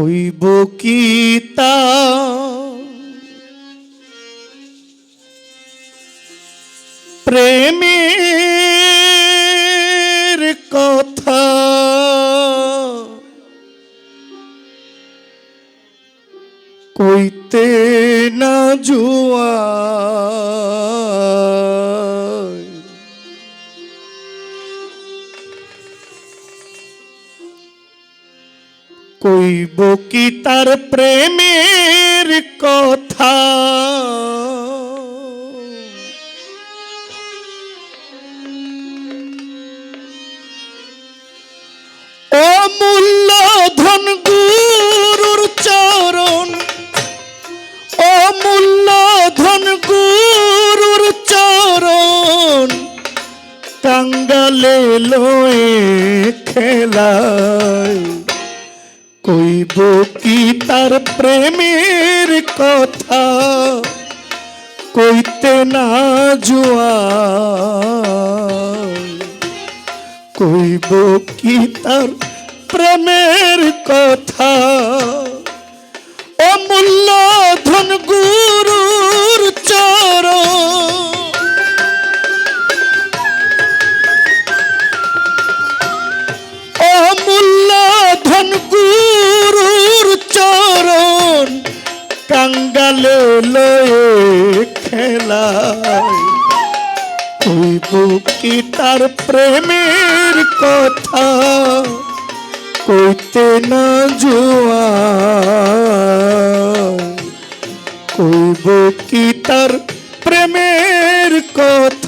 কইব কি তা? প্রেমের কথা। কইতে না জুয়া তার প্রেমের কথা কইব কি তার প্রেমের কথা? কইতে না জুয়া। কইব কি তার প্রেমের কথা? অমূল্য ধন গুরুর চরণ কইব কি তার প্রেমের কথা?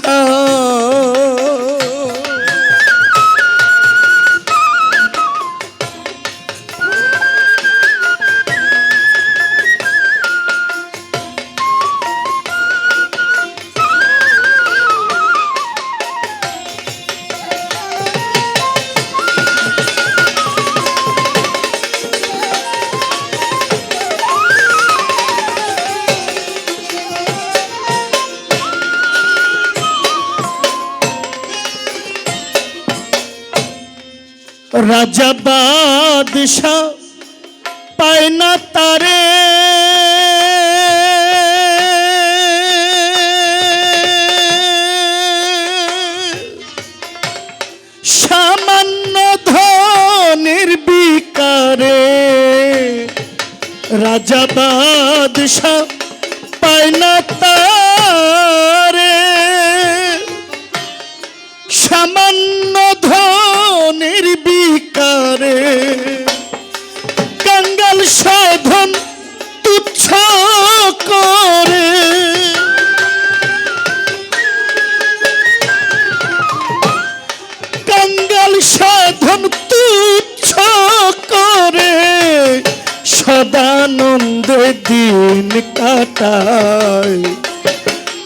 রাজা বাদশাহ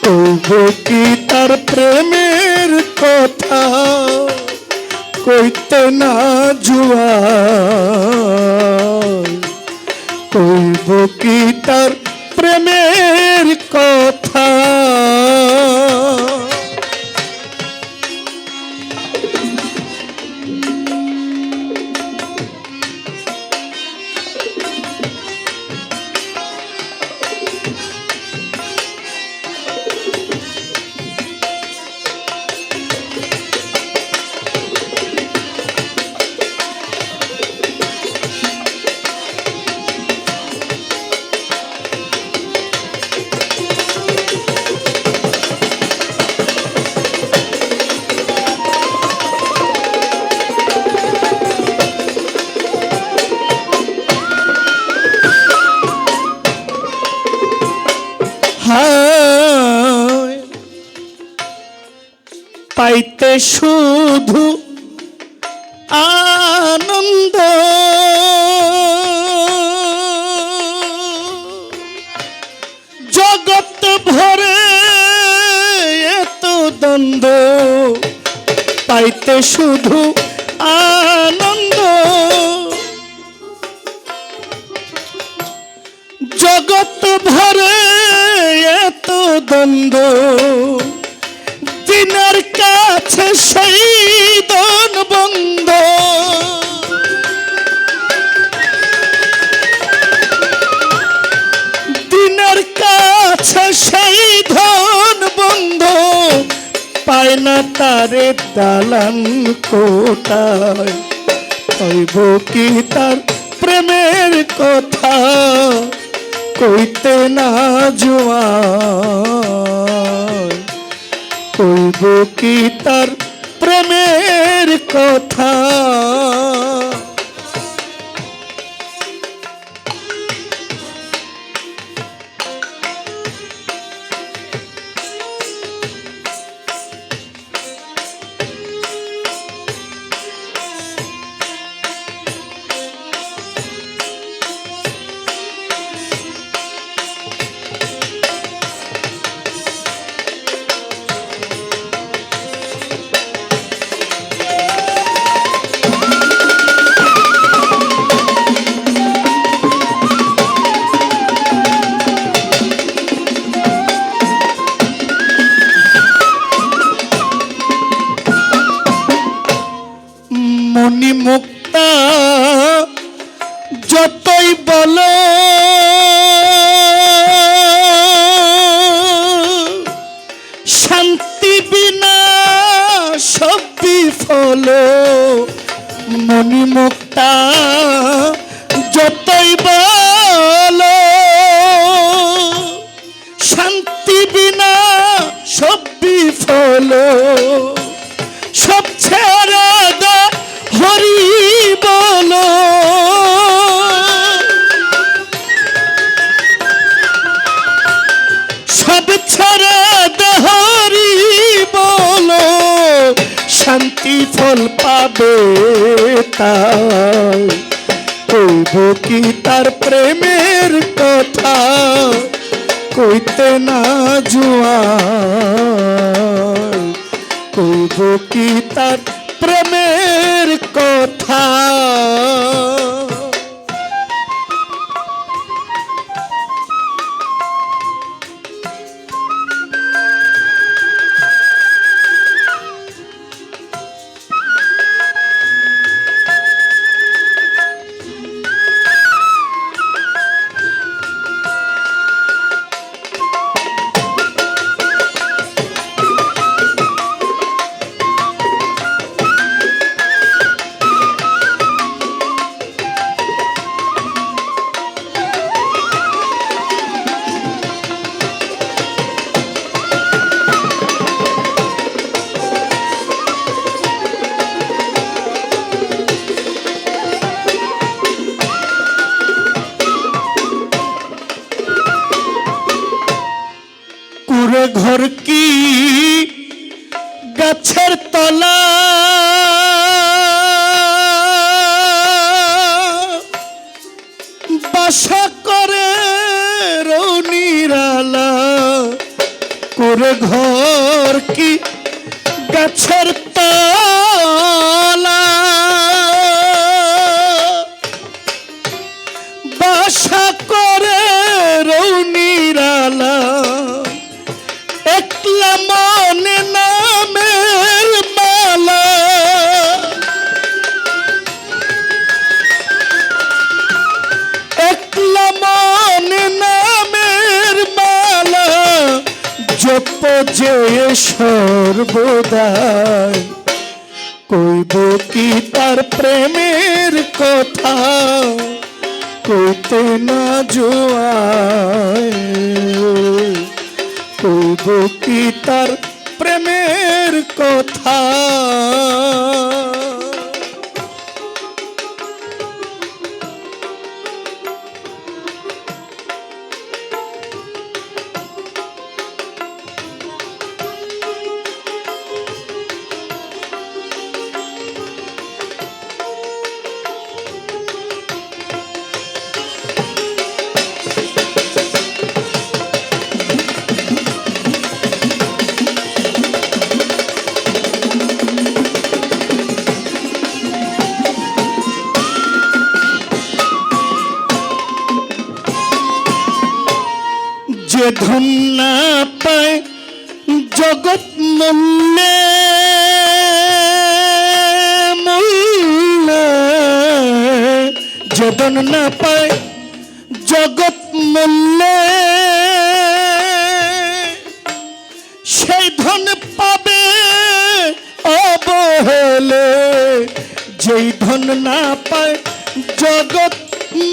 তবু কি তার প্রেমের কথা? কইতে না জুয়া কইব কি তার শুধু আনন্দ। জগৎ ভরে এত দ্বন্দ্ব পাইতে শুধু আনন্দ। জগৎ ভরে এত দ্বন্দ্ব গেছে সেই দন বন্ধ। দিনের কাছে সেই ধন বন্ধ। পায় না তারে দালান কোটায়। কইব কি তার প্রেমের কথা? কইতে না জোয়া কইব কি তার মনি মুক্তা যতই বলো শান্তি বিনা সব বিফল সব ছেড়ে হরি বলো। সব ছেড়ে শান্তি ফল পাবে তাই। কি তার প্রেমের কথা? কইতে না জুয়া কইব কি তার প্রেমের কথা? ঘর কি? গাছের তলা। বাসা করে রনিরালা করে ঘর কি? গাছের তলা। যে সর্বদাই কইব কি তার প্রেমের কথা? কইতে না জোয়ায়। কইব কি তার প্রেমের কথা? যে ধন না পায় জগৎ মূল্যে, সেই ধন পাবে অবহেলে। যেই ধন না পায় জগৎ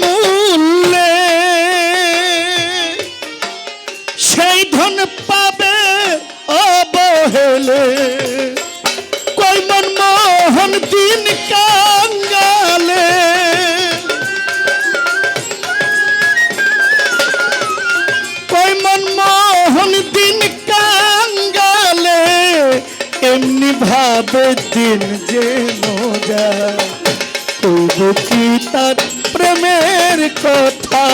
মূল্যে, সেই ধন পাবে অবহেলে। প্রেমের কথা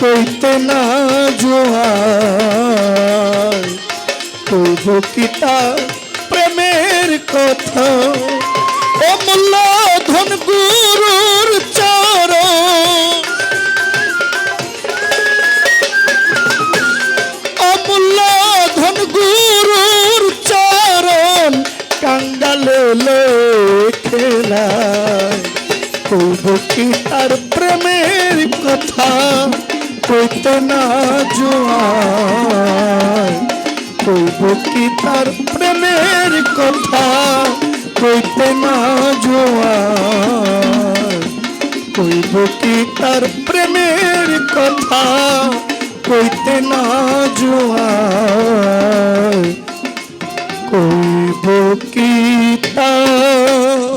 কইতে না জোয়ার কইব কি প্রেমের কথা? অমূল্য ধন গুরুর কইব কি তার প্রেমের কথা কইতে না জোয়ার কইব কি তার প্রেমের কথা কইতে না জোয়ার কইব কি তার প্রেমের কথা কইতে না জোয়ার কইব কি তার